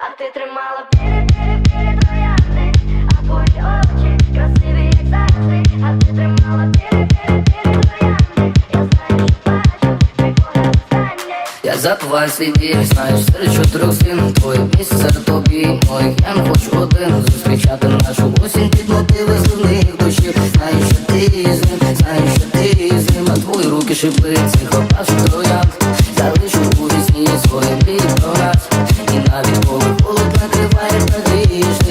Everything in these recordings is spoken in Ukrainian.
А ти тримала пірі-пірі-пірі троянди, а твої очі красиві, як завжди, а ти тримала пірі-пірі-пірі троянди. Я знаю, що бачу, твій погляд останній. Я забуваю свій біль, знаєш, серед чотирьох стін Твоє місце тобі моїх я не хочу один Зустрічати нашу осінь під мотиви земних душів Знаю, що ти з ним, знаю, що ти з ним. А твої руки шипи цих І навіть коли холод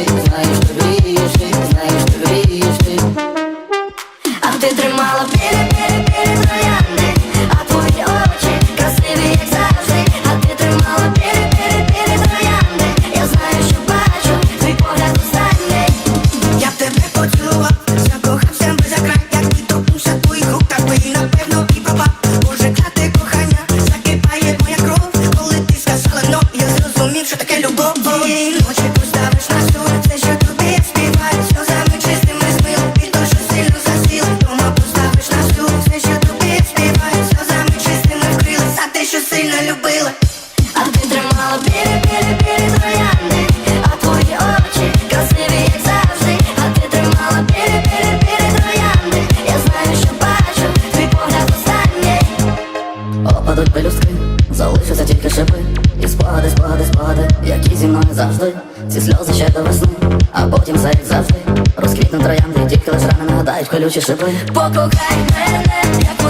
Цієї ночі поставиш на пелюстки, залишаться тільки шипи. І спогади, спогади, спогади, які зі мною завжди. Ці сльози ще до весни, а потім все завжди. Розквітнуть троянди, тільки лиш рани нагадають колючі шипи. Покохай мене, як в